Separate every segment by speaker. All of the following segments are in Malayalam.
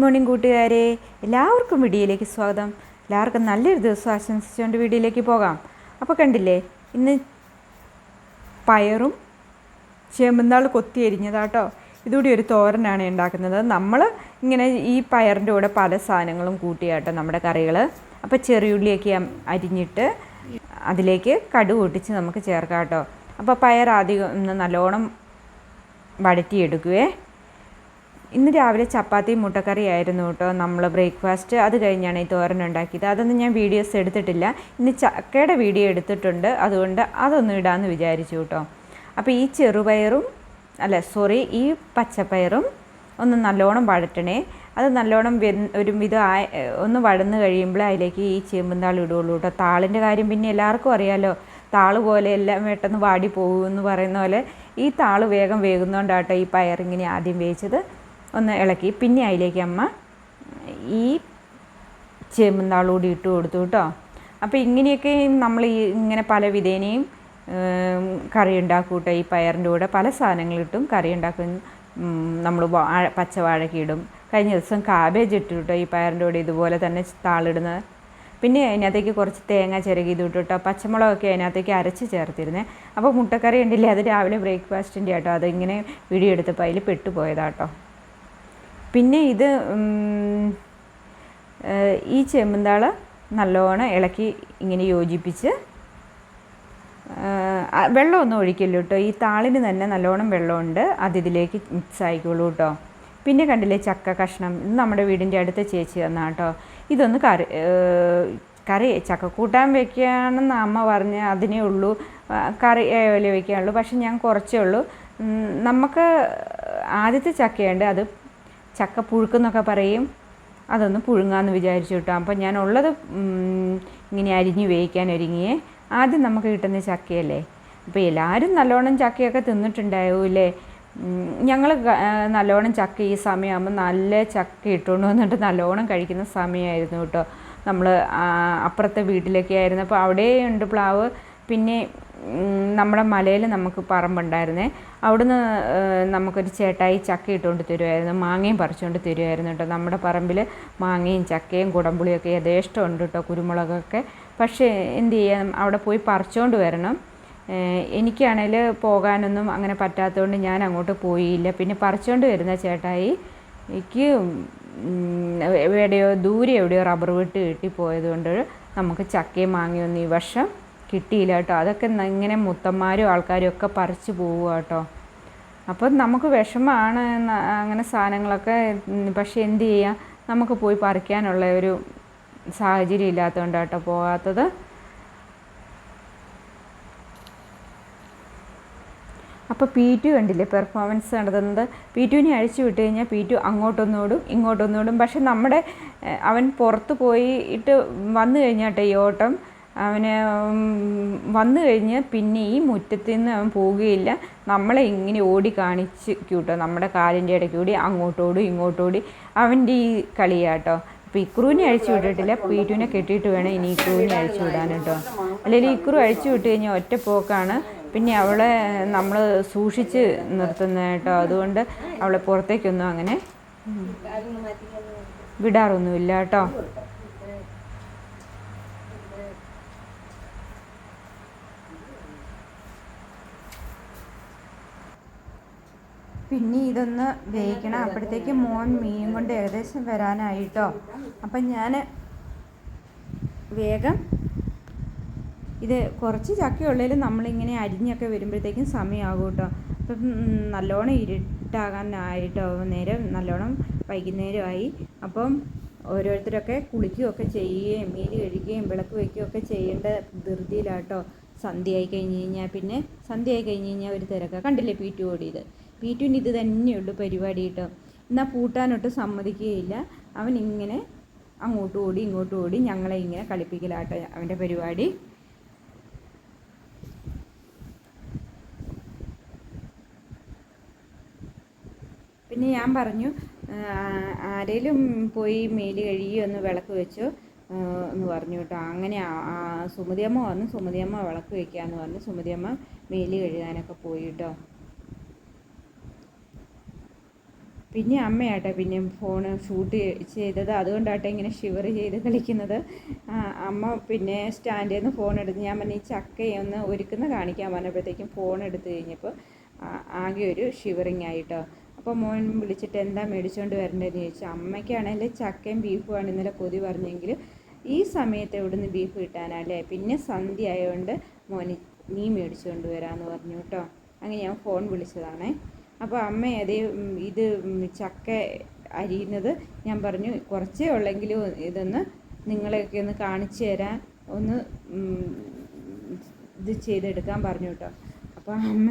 Speaker 1: മോർണിംഗ് കൂട്ടുകാരെ എല്ലാവർക്കും വീഡിയോയിലേക്ക് സ്വാഗതം. എല്ലാവർക്കും നല്ലൊരു ദിവസം ആശംസിച്ചുകൊണ്ട് വീഡിയോയിലേക്ക് പോകാം. അപ്പോൾ കണ്ടില്ലേ ഇന്ന് പയറും ചേമ്പുന്നാൾ കൊത്തി എരിഞ്ഞതാട്ടോ. ഇതുകൂടി ഒരു തോരനാണ് ഉണ്ടാക്കുന്നത്. നമ്മൾ ഇങ്ങനെ ഈ പയറിന്റെ കൂടെ പല സാധനങ്ങളും കൂട്ടിയാട്ടോ നമ്മുടെ കറികൾ അപ്പോൾ ചെറിയുള്ളിയൊക്കെ അരിഞ്ഞിട്ട് അതിലേക്ക് കടുക് ഒട്ടിച്ച് നമുക്ക് ചേർക്കാം കേട്ടോ. അപ്പോൾ പയർ ആദ്യം നല്ലോണം വഴറ്റിയെടുക്കുവേ. ഇന്ന് രാവിലെ ചപ്പാത്തി മുട്ടക്കറി ആയിരുന്നു കേട്ടോ നമ്മൾ ബ്രേക്ക്ഫാസ്റ്റ്. അത് കഴിഞ്ഞാണ് ഈ തോരൻ ഉണ്ടാക്കിയത്. അതൊന്നും ഞാൻ വീഡിയോസ് എടുത്തിട്ടില്ല. ഇന്ന് ചക്കയുടെ വീഡിയോ എടുത്തിട്ടുണ്ട്. അതുകൊണ്ട് അതൊന്നും ഇടാമെന്ന് വിചാരിച്ചു കേട്ടോ. അപ്പോൾ ഈ ചെറുപയറും അല്ല സോറി ഈ പച്ചപ്പയറും ഒന്ന് നല്ലോണം വഴറ്റണേ. അത് നല്ലോണം വെ ഒരു വിധം ആയ ഒന്ന് വഴന്ന് കഴിയുമ്പോൾ അതിലേക്ക് ഈ ചേമ്പും ഇടുകയുള്ളൂ കേട്ടോ. താളിന്റെ കാര്യം പിന്നെ എല്ലാവർക്കും അറിയാലോ. താൾ പോലെ എല്ലാം പെട്ടെന്ന് വാടി പോകുമെന്ന് പറയുന്ന പോലെ ഈ താൾ വേഗം വേകുന്നതുകൊണ്ടാട്ടോ ഈ പയറിങ്ങനെ ആദ്യം വേവിച്ചത്. ഒന്ന് ഇളക്കി. പിന്നെ അതിലേക്ക് അമ്മ ഈ ചേമ്പുന്നാളൂടി ഇട്ട് കൊടുത്തു കേട്ടോ. അപ്പോൾ ഇങ്ങനെയൊക്കെ നമ്മൾ ഈ ഇങ്ങനെ പല വിധേനയും കറി ഉണ്ടാക്കും കേട്ടോ. ഈ പയറിന്റെ കൂടെ പല സാധനങ്ങളിട്ടും കറി ഉണ്ടാക്കും. നമ്മൾ വാഴ പച്ചവാഴയ്ക്ക് ഇടും. കഴിഞ്ഞ ദിവസം കാബേജ് ഇട്ടു കേട്ടോ ഈ പയറിന്റെ കൂടെ ഇതുപോലെ തന്നെ താളിടുന്നത് പിന്നെ അതിനകത്തേക്ക് കുറച്ച് തേങ്ങ ചിരകി ഇത് ഇട്ടു കേട്ടോ. പച്ചമുളകൊക്കെ അതിനകത്തേക്ക് അരച്ച് ചേർത്തിരുന്നേ. അപ്പോൾ മുട്ടക്കറി ഉണ്ടല്ലേ അത് രാവിലെ ബ്രേക്ക്ഫാസ്റ്റിന്റെ കേട്ടോ അതിങ്ങനെ വീഡിയോ എടുത്തപ്പോൾ അതിൽ പെട്ടുപോയതാട്ടോ പിന്നെ ഇത് ഈ ചെമ്പന്താൾ നല്ലോണം ഇളക്കി ഇങ്ങനെ യോജിപ്പിച്ച് വെള്ളമൊന്നും ഒഴിക്കില്ല കേട്ടോ. ഈ താളിന് തന്നെ നല്ലോണം വെള്ളമുണ്ട്. അത് ഇതിലേക്ക് മിക്സ് ആയിക്കോളൂ കേട്ടോ. പിന്നെ കണ്ടില്ലേ ചക്ക കഷ്ണം? ഇത് നമ്മുടെ വീടിന്റെ അടുത്ത ചേച്ചി തന്നാ കേട്ടോ. ഇതൊന്ന് കറി കറി ചക്കക്കൂട്ടാൻ വെക്കുകയാണെന്ന് അമ്മ പറഞ്ഞ് അതിനേ ഉള്ളൂ. കറി ഏല വയ്ക്കാനുള്ളൂ പക്ഷെ ഞാൻ കുറച്ചേ ഉള്ളൂ. നമുക്ക് ആദ്യത്തെ ചക്കയുണ്ട്. അത് ചക്ക പുഴുക്കെന്നൊക്കെ പറയും. അതൊന്ന് പുഴുങ്ങാമെന്ന് വിചാരിച്ചു കേട്ടോ. അപ്പം ഞാൻ ഉള്ളത് ഇങ്ങനെ അരിഞ്ഞ് വേവിക്കാൻ ഒരുങ്ങിയേ. ആദ്യം നമുക്ക് കിട്ടുന്ന ചക്കയല്ലേ? അപ്പോൾ എല്ലാവരും നല്ലോണം ചക്കയൊക്കെ തിന്നിട്ടുണ്ടാവൂലേ ഞങ്ങൾ നല്ലോണം ചക്ക ഈ സമയമാകുമ്പോൾ നല്ല ചക്ക ഇട്ടുകൊണ്ട് വന്നിട്ട് നല്ലോണം കഴിക്കുന്ന സമയമായിരുന്നു കേട്ടോ. നമ്മൾ അപ്പുറത്തെ വീട്ടിലൊക്കെ ആയിരുന്നു അപ്പോൾ അവിടെയുണ്ട് പ്ലാവ്. പിന്നെ നമ്മുടെ മലയിൽ നമുക്ക് പറമ്പുണ്ടായിരുന്നേ. അവിടുന്ന് നമുക്കൊരു ചേട്ടായി ചക്ക ഇട്ടുകൊണ്ട് തരുമായിരുന്നു മാങ്ങയും പറിച്ചുകൊണ്ട് തരുമായിരുന്നു കേട്ടോ. നമ്മുടെ പറമ്പിൽ മാങ്ങയും ചക്കയും കുടംപുളിയൊക്കെ യഥേഷ്ടം ഉണ്ട് കേട്ടോ കുരുമുളകൊക്കെ. പക്ഷേ എന്ത് ചെയ്യാം? അവിടെ പോയി പറിച്ചുകൊണ്ട് വരണം. എനിക്കാണേൽ പോകാനൊന്നും അങ്ങനെ പറ്റാത്തതുകൊണ്ട് ഞാൻ അങ്ങോട്ട് പോയില്ല. പിന്നെ പറിച്ചുകൊണ്ട് വരുന്ന ചേട്ടായി എനിക്ക് എവിടെയോ ദൂരെ എവിടെയോ റബ്ബർ വെട്ട് കിട്ടിപ്പോയത് കൊണ്ട് നമുക്ക് ചക്കയും മാങ്ങയൊന്നും ഈ വർഷം കിട്ടിയില്ല കേട്ടോ. അതൊക്കെ ഇങ്ങനെ മുത്തന്മാരും ആൾക്കാരും ഒക്കെ പറിച്ചു പോവുക കേട്ടോ. അപ്പം നമുക്ക് വിഷമമാണ് അങ്ങനെ സാധനങ്ങളൊക്കെ പക്ഷേ എന്ത് ചെയ്യാം? നമുക്ക് പോയി പറിക്കാനുള്ള ഒരു സാഹചര്യം ഇല്ലാത്തതുകൊണ്ട് കേട്ടോ പോകാത്തത്. അപ്പോൾ പി ടു കണ്ടില്ലേ പെർഫോമൻസ് നടത്തുന്നത്? പി ടുവിനെ അഴിച്ചു വിട്ട് കഴിഞ്ഞാൽ പി ടു അങ്ങോട്ടൊന്നോടും ഇങ്ങോട്ടൊന്നോടും. പക്ഷെ നമ്മുടെ അവൻ പുറത്ത് പോയിട്ട് വന്നു കഴിഞ്ഞാട്ടെ ഈ ഓട്ടം അവന് വന്നു കഴിഞ്ഞ് പിന്നെ ഈ മുറ്റത്തു നിന്ന് അവൻ പോവുകയില്ല. നമ്മളെ ഇങ്ങനെ ഓടി കാണിച്ച് കൂട്ടോ നമ്മുടെ കാലിന്റെ ഇടയ്ക്ക് കൂടി അങ്ങോട്ടോടും ഇങ്ങോട്ടോടി അവന്റെ ഈ കളിയാട്ടോ. അപ്പോൾ ഇക്രൂവിനെ അഴിച്ചു വിട്ടിട്ടില്ല പീറ്റുവിനെ കെട്ടിയിട്ട് വേണം ഇനി ഇക്രൂവിനെ അഴിച്ചു വിടാൻ കേട്ടോ. അല്ലെങ്കിൽ ഇക്രു അഴിച്ചു വിട്ട് കഴിഞ്ഞാൽ ഒറ്റ പോക്കാണ്. പിന്നെ അവളെ നമ്മൾ സൂക്ഷിച്ച് നിർത്തുന്ന കേട്ടോ. അതുകൊണ്ട് അവളെ പുറത്തേക്കൊന്നും അങ്ങനെ വിടാറൊന്നുമില്ല കേട്ടോ. പിന്നെ ഇതൊന്ന് വേവിക്കണം. അപ്പോഴത്തേക്ക് മോൻ മീൻ കൊണ്ട് ഏകദേശം വരാനായിട്ടോ. അപ്പം ഞാൻ വേഗം ഇത് കുറച്ച് ചക്കയുള്ളതിൽ നമ്മളിങ്ങനെ അരിഞ്ഞൊക്കെ വരുമ്പോഴത്തേക്കും സമയമാകും കേട്ടോ അപ്പം നല്ലോണം ഇരുട്ടാകാനായിട്ടോ നേരം നല്ലോണം വൈകുന്നേരമായി. അപ്പം ഓരോരുത്തരൊക്കെ കുളിക്കുകയൊക്കെ ചെയ്യുകയും മീൻ കഴിക്കുകയും വിളക്ക് വയ്ക്കുകയൊക്കെ ചെയ്യേണ്ട ധൃതിയിലാട്ടോ സന്ധ്യയായി കഴിഞ്ഞ് കഴിഞ്ഞാൽ. പിന്നെ സന്ധ്യയായി കഴിഞ്ഞ് കഴിഞ്ഞാൽ ഒരു തിരക്കാണ് കണ്ടില്ലേ പീറ്റു ഓടിയത് പീറ്റുവിന് ഇത് തന്നെയുള്ളൂ പരിപാടി കേട്ടോ എന്നാൽ പൂട്ടാനൊട്ട് സമ്മതിക്കുകയില്ല. അവൻ ഇങ്ങനെ അങ്ങോട്ടും ഓടി ഇങ്ങോട്ടും ഓടി ഞങ്ങളെ ഇങ്ങനെ കളിപ്പിക്കലാട്ടോ അവന്റെ പരിപാടി. പിന്നെ ഞാൻ പറഞ്ഞു ആരേലും പോയി മേൽ കഴുകി ഒന്ന് വിളക്ക് വെച്ചോ എന്ന് പറഞ്ഞു കേട്ടോ അങ്ങനെ സുമതിയമ്മ വന്ന്. സുമതിയമ്മ വിളക്ക് വെക്കാന്ന് പറഞ്ഞു. സുമതിയമ്മ മേൽ കഴുകാനൊക്കെ പോയി കേട്ടോ പിന്നെ അമ്മയാട്ടെ പിന്നെ ഫോൺ ഷൂട്ട് ചെയ്തത്. അതുകൊണ്ടാട്ടെ ഇങ്ങനെ ഷിവർ ചെയ്ത് കളിക്കുന്നത്. അമ്മ പിന്നെ സ്റ്റാൻഡിൽ നിന്ന് ഫോൺ എടുത്ത് ഞാൻ പറഞ്ഞു ഈ ചക്കയൊന്ന് ഒരുക്കുന്ന കാണിക്കാൻ പറഞ്ഞപ്പോഴത്തേക്കും ഫോൺ എടുത്തു കഴിഞ്ഞപ്പോൾ ആകെ ഒരു ഷിവറിങ് ആയിട്ടോ. അപ്പോൾ മോൻ വിളിച്ചിട്ട് എന്താ മേടിച്ചുകൊണ്ട് വരേണ്ടതെന്ന് ചോദിച്ചു. അമ്മയ്ക്കാണെങ്കിൽ ചക്കയും ബീഫുമാണ് ഇന്നലെ കൊതി പറഞ്ഞെങ്കിൽ ഈ സമയത്ത് എവിടുന്ന് ബീഫ് കിട്ടാനല്ലേ? പിന്നെ സന്ധ്യ ആയതുകൊണ്ട് മോന് നീ മേടിച്ചുകൊണ്ട് വരാമെന്ന് പറഞ്ഞു കേട്ടോ. അങ്ങനെ ഞാൻ ഫോൺ വിളിച്ചതാണേ. അപ്പോൾ അമ്മ അതേ ഇത് ചക്ക അരിയുന്നത് ഞാൻ പറഞ്ഞു കുറച്ചേ ഉള്ളെങ്കിലും ഇതൊന്ന് നിങ്ങളെയൊക്കെ ഒന്ന് കാണിച്ചു തരാൻ ഒന്ന് ഇത് ചെയ്തെടുക്കാൻ പറഞ്ഞു കേട്ടോ. അപ്പോൾ അമ്മ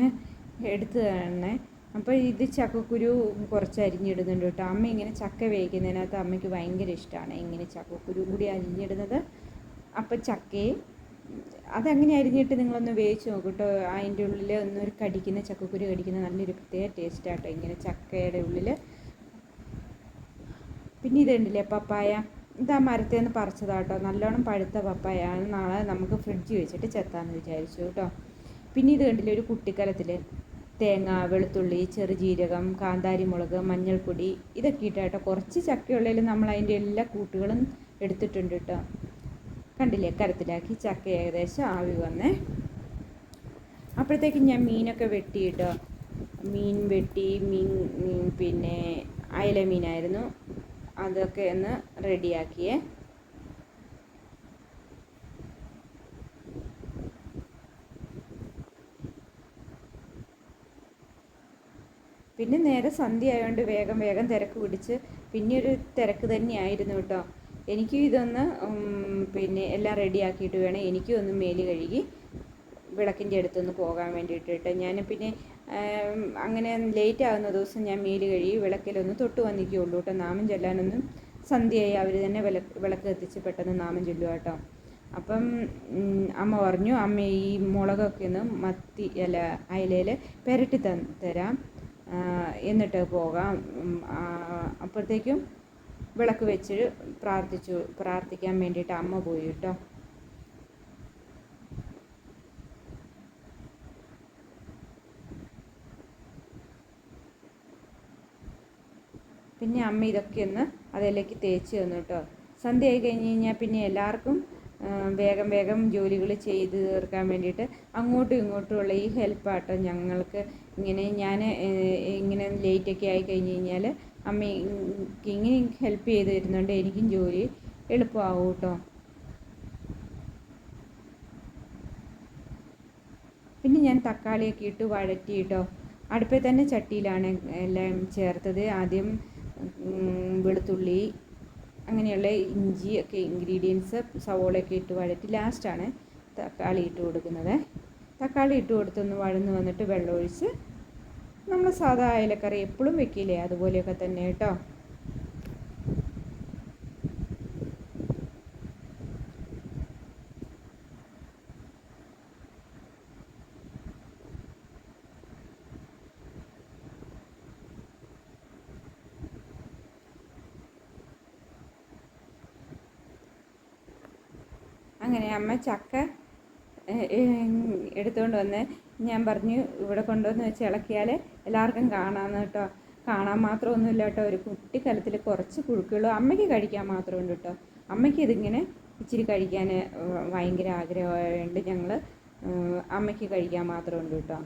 Speaker 1: എടുത്തു തന്നെ അപ്പോൾ ഇത് ചക്കക്കുരു കുറച്ച് അരിഞ്ഞിടുന്നുണ്ട് കേട്ടോ. അമ്മ ഇങ്ങനെ ചക്ക വേവിക്കുന്നതിനകത്ത് അമ്മയ്ക്ക് ഭയങ്കര ഇഷ്ടമാണ് ഇങ്ങനെ ചക്കക്കുരു കൂടി അരിഞ്ഞിടുന്നത്. അപ്പോൾ ചക്കയും അതങ്ങനെ നിങ്ങളൊന്ന് വേവിച്ച് നോക്കിട്ടോ കേട്ടോ അതിന്റെ ഉള്ളിൽ ഒന്നൊരു കടിക്കുന്ന ചക്കക്കുരു കടിക്കുന്ന നല്ലൊരു പ്രത്യേക ടേസ്റ്റ് ആട്ടോ. ഇങ്ങനെ ചക്കയുടെ ഉള്ളിൽ പിന്നെ ഇതുണ്ടല്ലേ പപ്പായ. ഇതാ മരത്തിൽ നിന്ന് പറിച്ചതാട്ടോ നല്ലോണം പഴുത്ത പപ്പായാണ് നാളെ നമുക്ക് ഫ്രിഡ്ജ് വെച്ചിട്ട് ചെത്താന്ന് വിചാരിച്ചു കേട്ടോ പിന്നെ ഇത് കണ്ടില്ലേ ഒരു കുട്ടിക്കലത്തിൽ തേങ്ങ വെളുത്തുള്ളി ചെറുജീരകം കാന്താരി മുളക് മഞ്ഞൾപ്പൊടി ഇതൊക്കെ ഇട്ടാട്ടോ കുറച്ച് ചക്കയുള്ളതിൽ നമ്മൾ അതിന്റെ എല്ലാ കൂട്ടുകളും എടുത്തിട്ടുണ്ട് കേട്ടോ കണ്ടില്ലേ കരത്തിലാക്കി ചക്ക ഏകദേശം ആവി വന്നേ. അപ്പോഴത്തേക്കും ഞാൻ മീനൊക്കെ വെട്ടിയിട്ടോ മീൻ വെട്ടി മീൻ പിന്നെ അയല മീനായിരുന്നു. അതൊക്കെ ഒന്ന് റെഡിയാക്കിയേ. പിന്നെ നേരെ സന്ധ്യ ആയതുകൊണ്ട് വേഗം വേഗം തിരക്ക് പിടിച്ച് പിന്നെ ഒരു തിരക്ക് തന്നെയായിരുന്നു കേട്ടോ. എനിക്കും ഇതൊന്ന് പിന്നെ എല്ലാം റെഡിയാക്കിയിട്ട് വേണം. എനിക്കും ഒന്ന് മേൽ കഴുകി വിളക്കിന്റെ അടുത്തൊന്ന് പോകാൻ വേണ്ടിയിട്ട് കേട്ടോ ഞാൻ പിന്നെ അങ്ങനെ ലേറ്റ് ആകുന്ന ദിവസം ഞാൻ മേൽ കഴുകി വിളക്കിലൊന്ന് തൊട്ട് വന്നിരിക്കുകയുള്ളൂ കേട്ടോ. നാമം ചൊല്ലാനൊന്നും സന്ധ്യയായി. അവർ തന്നെ വിളക്ക് വിളക്ക് എത്തിച്ച് പെട്ടെന്ന് നാമം ചൊല്ലുക കേട്ടോ. അപ്പം അമ്മ പറഞ്ഞു അമ്മ ഈ മുളകൊക്കെ ഒന്ന് മത്തി അല്ല അയലയിൽ പുരട്ടി തരാം. എന്നിട്ട് പോകാം. അപ്പോഴത്തേക്കും വിളക്ക് വെച്ച് പ്രാർത്ഥിച്ചു. പ്രാർത്ഥിക്കാൻ വേണ്ടിയിട്ട് അമ്മ പോയി കേട്ടോ. പിന്നെ അമ്മ ഇതൊക്കെ ഒന്ന് അതിലേക്ക് തേച്ച് തന്നു കേട്ടോ. സന്ധ്യ ആയി കഴിഞ്ഞ് കഴിഞ്ഞാൽ പിന്നെ എല്ലാവർക്കും വേഗം വേഗം ജോലികൾ ചെയ്ത് തീർക്കാൻ വേണ്ടിയിട്ട് അങ്ങോട്ടും ഇങ്ങോട്ടുമുള്ള ഈ ഹെൽപ്പാട്ടോ ഞങ്ങൾക്ക്. ഇങ്ങനെ ഞാൻ ഇങ്ങനെ ലേറ്റൊക്കെ ആയി കഴിഞ്ഞ് കഴിഞ്ഞാൽ അമ്മ ഇ- ഇങ്ങനെ ഹെൽപ്പ് ചെയ്ത് തരുന്നുണ്ട് എനിക്കും ജോലി എളുപ്പമാവും കേട്ടോ പിന്നെ ഞാൻ തക്കാളിയൊക്കെ ഇട്ട് വഴറ്റി കേട്ടോ അടുപ്പിൽ തന്നെ ചട്ടിയിലാണ് എല്ലാം ചേർത്തത്. ആദ്യം വെളുത്തുള്ളി അങ്ങനെയുള്ള ഇഞ്ചി ഒക്കെ ഇൻഗ്രീഡിയൻസ് സവോളയൊക്കെ ഇട്ട് വഴറ്റി ലാസ്റ്റാണ് തക്കാളി ഇട്ട് കൊടുക്കുന്നത്. തക്കാളി ഇട്ട് കൊടുത്തൊന്ന് വഴന്ന് വന്നിട്ട് വെള്ളമൊഴിച്ച് നമ്മൾ സാധാ അയലക്കറി എപ്പോഴും വെക്കില്ലേ? അതുപോലെയൊക്കെ തന്നെ കേട്ടോ. അങ്ങനെ അമ്മ ചക്ക എടുത്തുകൊണ്ട് വന്ന് ഞാൻ പറഞ്ഞു ഇവിടെ കൊണ്ടുവന്ന് വെച്ച് ഇളക്കിയാൽ എല്ലാവർക്കും കാണാമെന്ന് കേട്ടോ. കാണാൻ മാത്രമൊന്നുമില്ല കേട്ടോ. ഒരു കുട്ടിക്കലത്തിൽ കുറച്ച് പുഴുക്കുള്ളൂ അമ്മയ്ക്ക് കഴിക്കാൻ മാത്രമുണ്ട് കേട്ടോ. അമ്മയ്ക്ക് ഇതിങ്ങനെ ഇച്ചിരി കഴിക്കാൻ ഭയങ്കര ആഗ്രഹമായതുകൊണ്ട് ഞങ്ങൾ അമ്മയ്ക്ക് കഴിക്കാൻ മാത്രമുണ്ട് കേട്ടോ.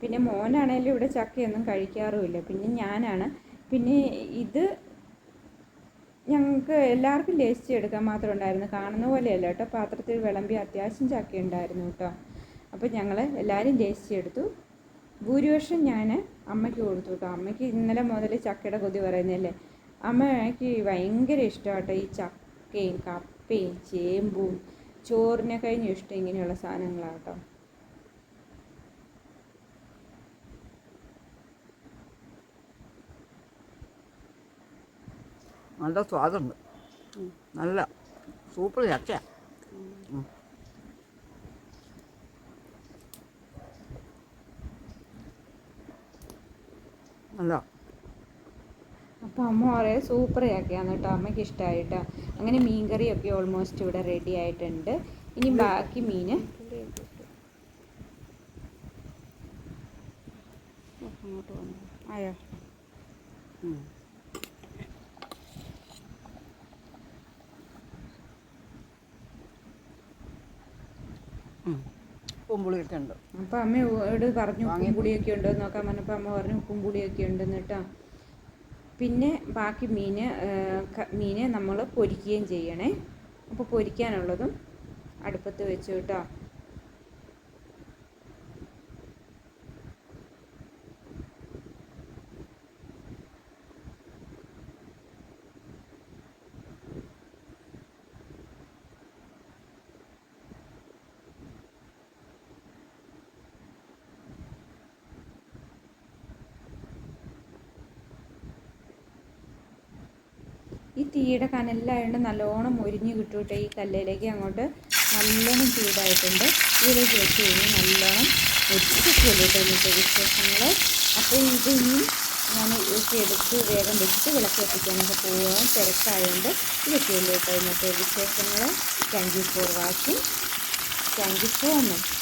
Speaker 1: പിന്നെ മോനാണെങ്കിലും ഇവിടെ ചക്കയൊന്നും കഴിക്കാറുമില്ല. പിന്നെ ഞാനാണ്. പിന്നെ ഇത് ഞങ്ങൾക്ക് എല്ലാവർക്കും ലേസ്റ്റ് എടുക്കാൻ മാത്രം ഉണ്ടായിരുന്നു. കാണുന്ന പോലെയല്ല കേട്ടോ. പാത്രത്തിൽ വിളമ്പി അത്യാവശ്യം ചക്ക ഉണ്ടായിരുന്നു കേട്ടോ. അപ്പോൾ ഞങ്ങൾ എല്ലാവരും ലേസ്റ്റ് എടുത്തു. ഭൂരിപക്ഷം ഞാൻ അമ്മയ്ക്ക് കൊടുത്തു കേട്ടോ. അമ്മയ്ക്ക് ഇന്നലെ മുതൽ ചക്കയുടെ കൊതി പറയുന്നതല്ലേ? അമ്മയ്ക്ക് ഭയങ്കര ഇഷ്ടമാണ് കേട്ടോ ഈ ചക്കയും കപ്പയും ചേമ്പും ചോറിനെ കഴിഞ്ഞ് ഇഷ്ടം ഇങ്ങനെയുള്ള സാധനങ്ങളാണ്
Speaker 2: നല്ല സ്വാദുണ്ട്. നല്ല സൂപ്പർ ചക്കയാണ്
Speaker 1: അപ്പൊ അമ്മ പറയാ സൂപ്പർ ചക്കയാണ് കേട്ടോ അമ്മയ്ക്ക് ഇഷ്ടമായിട്ടോ അങ്ങനെ മീൻ ഒക്കെ ഓൾമോസ്റ്റ് ഇവിടെ റെഡി ആയിട്ടുണ്ട്. ഇനി ബാക്കി മീൻ അങ്ങോട്ട് വന്നു. ആയോ?
Speaker 2: ഉം. ഉം. ഉപ്പും പുളിയൊക്കെ ഉണ്ട്
Speaker 1: അപ്പോൾ അമ്മയോട് പറഞ്ഞു ഉപ്പും പുളിയൊക്കെ ഉണ്ടോ നോക്കാൻ പറഞ്ഞപ്പോൾ അമ്മ പറഞ്ഞു ഉപ്പും പുളിയൊക്കെ ഉണ്ടെന്ന് കേട്ടോ പിന്നെ ബാക്കി മീൻ മീനെ നമ്മൾ പൊരിക്കുകയും ചെയ്യണേ അപ്പോൾ പൊരിക്കാനുള്ളതും അടുപ്പത്ത് വെച്ചു കേട്ടോ ഈ തീയുടെ കനലിലായതുകൊണ്ട് നല്ലോണം മൊരിഞ്ഞ് കിട്ടൂട്ടെ ഈ കല്ലിലേക്ക് അങ്ങോട്ട്. നല്ലോണം ചൂടായിട്ടുണ്ട്. ഇതിലേക്ക് ചേച്ചി കഴിഞ്ഞാൽ നല്ലോണം ഇന്നത്തെ വിശേഷങ്ങൾ അപ്പോൾ ഇത് ഇനി ഞാൻ ഒക്കെ എടുത്ത് വേഗം വെച്ചിട്ട് വിളക്ക് എത്തിക്കാനൊക്കെ പോകാൻ തിരക്കായതുകൊണ്ട് ഇതൊക്കെയല്ലോ കേട്ടോ ഇന്നത്തെ വിശേഷങ്ങൾ thank you for watching thank you so much